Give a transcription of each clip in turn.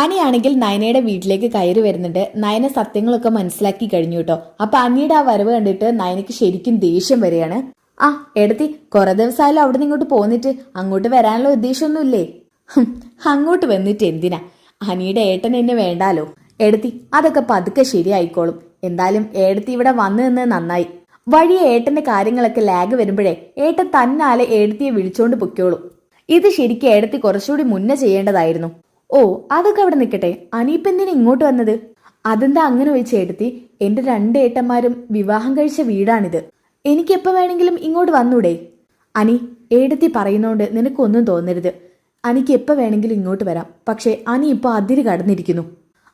അനിയാണെങ്കിൽ നയനയുടെ വീട്ടിലേക്ക് കയറി വരുന്നുണ്ട്. നയന സത്യങ്ങളൊക്കെ മനസ്സിലാക്കി കഴിഞ്ഞു കേട്ടോ. അപ്പൊ അനിയുടെ ആ വരവ് കണ്ടിട്ട് നയനക്ക് ശരിക്കും ദേഷ്യം വരികയാണ്. ആ എടുത്തി. കുറെ ദിവസമായാലും അവിടെ നിന്ന് ഇങ്ങോട്ട് പോന്നിട്ട്. അങ്ങോട്ട് വരാനുള്ള ഉദ്ദേശമൊന്നുമില്ലേ? അങ്ങോട്ട് വന്നിട്ട് എന്തിനാ? അനിയുടെ ഏട്ടൻ എന്നെ വേണ്ടാലോ? എടുത്തി അതൊക്കെ പതുക്കെ ശരിയായിക്കോളും. എന്തായാലും ഏടത്തി ഇവിടെ വന്നു നിന്ന് നന്നായി. വഴിയെ ഏട്ടന്റെ കാര്യങ്ങളൊക്കെ ലാഗ് വരുമ്പോഴേ ഏട്ടൻ തന്നാലെ ഏടത്തിയെ വിളിച്ചോണ്ട് പൊക്കോളും ഇത് ശരിക്കും ഏടത്തി കുറച്ചുകൂടി മുന്നേ ചെയ്യേണ്ടതായിരുന്നു. ഓ അതൊക്കെ അവിടെ നിൽക്കട്ടെ. അനിയിപ്പ് എന്തിനാ ഇങ്ങോട്ട് വന്നത്? അതെന്താ അങ്ങനെ വെച്ച് എടുത്തി? എന്റെ രണ്ട് ഏട്ടന്മാരും വിവാഹം കഴിച്ച വീടാണിത്. എനിക്ക് എനിക്കെപ്പോ വേണമെങ്കിലും ഇങ്ങോട്ട് വന്നൂടെ? അനി ഏടത്തി പറയുന്നോണ്ട് നിനക്കൊന്നും തോന്നരുത്. അനിക്ക് എപ്പോൾ വേണമെങ്കിലും ഇങ്ങോട്ട് വരാം. പക്ഷേ അനി ഇപ്പോൾ അതിര് കടന്നിരിക്കുന്നു.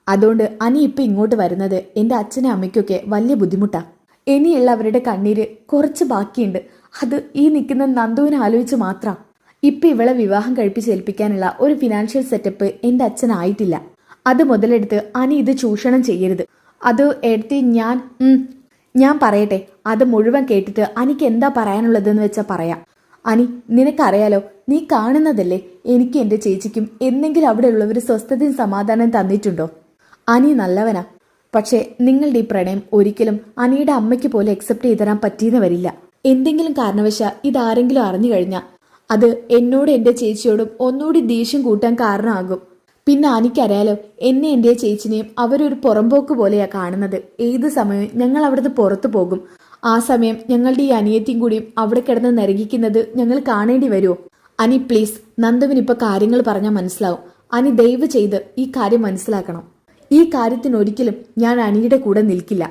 അതുകൊണ്ട് അനി ഇപ്പോൾ ഇങ്ങോട്ട് വരുന്നത് എന്റെ അച്ഛനും അമ്മയ്ക്കൊക്കെ വലിയ ബുദ്ധിമുട്ടാ. ഇനിയുള്ള അവരുടെ കണ്ണീര് കുറച്ച് ബാക്കിയുണ്ട്. അത് ഈ നിൽക്കുന്ന നന്ദുവിനെ ആലോചിച്ച് മാത്രം. ഇപ്പൊ ഇവളെ വിവാഹം കഴിപ്പിച്ചേൽപ്പിക്കാനുള്ള ഒരു ഫിനാൻഷ്യൽ സെറ്റപ്പ് എന്റെ അച്ഛനായിട്ടില്ല അത് മുതലെടുത്ത് അനി ഇത് ചൂഷണം ചെയ്യരുത്. അത് എടുത്ത് ഞാൻ ഞാൻ പറയട്ടെ. അത് മുഴുവൻ കേട്ടിട്ട് അനിക്ക് എന്താ പറയാനുള്ളതെന്ന് വെച്ചാ പറയാം. അനി നിനക്കറിയാലോ നീ കാണുന്നതല്ലേ എനിക്ക് എന്റെ ചേച്ചിക്കും എന്തെങ്കിലും ഉള്ളവർ സ്വസ്ഥതയും സമാധാനം തന്നിട്ടുണ്ടോ? അനി നല്ലവനാ. പക്ഷേ നിങ്ങളുടെ ഈ പ്രണയം ഒരിക്കലും അനിയുടെ അമ്മയ്ക്ക് പോലെ അക്സെപ്റ്റ് ചെയ്ത് തരാൻ പറ്റിയെന്ന് വരില്ല. എന്തെങ്കിലും കാരണവശാൽ ഇതാരെങ്കിലും അറിഞ്ഞു കഴിഞ്ഞാൽ അത് എന്നോട് എന്റെ ചേച്ചിയോടും ഒന്നുകൂടി ദേഷ്യം കൂട്ടാൻ കാരണമാകും. പിന്നെ എനിക്കറിയാലോ എന്നെ എന്റെ ചേച്ചിനെയും അവരൊരു പുറമ്പോക്ക് പോലെയാ കാണുന്നത്. ഏത് സമയവും ഞങ്ങൾ അവിടുന്ന് പുറത്തു പോകും. ആ സമയം ഞങ്ങളുടെ ഈ അനിയത്തിയും കൂടിയും അവിടെ കിടന്ന് നരകിക്കുന്നത് ഞങ്ങൾ കാണേണ്ടി വരുമോ അനി പ്ലീസ് നന്ദവിന് ഇപ്പൊ കാര്യങ്ങൾ പറഞ്ഞാൽ മനസ്സിലാവും. അനി ദയവ് ചെയ്ത് ഈ കാര്യം മനസ്സിലാക്കണം. ഈ കാര്യത്തിനൊരിക്കലും ഞാൻ അനിയുടെ കൂടെ നിൽക്കില്ല.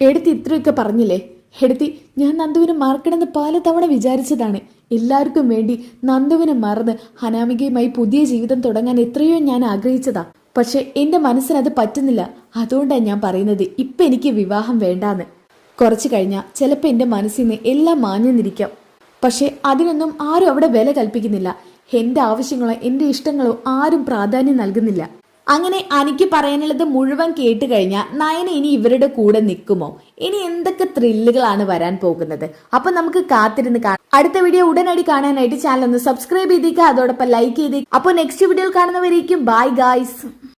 എടുത്ത് ഇത്രയൊക്കെ പറഞ്ഞില്ലേ? എടുത്തി ഞാൻ നന്ദുവിനെ മറക്കണമെന്ന് പലതവണ വിചാരിച്ചതാണ്. എല്ലാവർക്കും വേണ്ടി നന്ദുവിനെ മറന്ന് അനാമികയുമായി പുതിയ ജീവിതം തുടങ്ങാൻ എത്രയോ ഞാൻ ആഗ്രഹിച്ചതാ. പക്ഷെ എന്റെ മനസ്സിനത് പറ്റുന്നില്ല. അതുകൊണ്ടാണ് ഞാൻ പറയുന്നത് ഇപ്പൊ എനിക്ക് വിവാഹം വേണ്ടാന്ന്. കുറച്ചു കഴിഞ്ഞാൽ ചിലപ്പോൾ എന്റെ മനസ്സിൽ നിന്ന് എല്ലാം മാഞ്ഞെന്നിരിക്കാം പക്ഷെ അതിനൊന്നും ആരും അവിടെ വില കൽപ്പിക്കുന്നില്ല. എന്റെ ആവശ്യങ്ങളോ എന്റെ ഇഷ്ടങ്ങളോ ആരും പ്രാധാന്യം നൽകുന്നില്ല. അങ്ങനെ അനിക്ക് പറയാനുള്ളത് മുഴുവൻ കേട്ട് കഴിഞ്ഞാൽ നയന ഇനി ഇവരുടെ കൂടെ നിൽക്കുമോ? ഇനി എന്തൊക്കെ ത്രില്ലുകളാണ് വരാൻ പോകുന്നത്? അപ്പൊ നമുക്ക് കാത്തിരുന്ന് കാണാം. അടുത്ത വീഡിയോ ഉടനടി കാണാനായിട്ട് ചാനൽ ഒന്ന് സബ്സ്ക്രൈബ് ചെയ്തേക്കുക അതോടൊപ്പം ലൈക്ക് ചെയ്തേക്കുക അപ്പോൾ നെക്സ്റ്റ് വീഡിയോയിൽ കാണുന്നവരേക്കും. Bye guys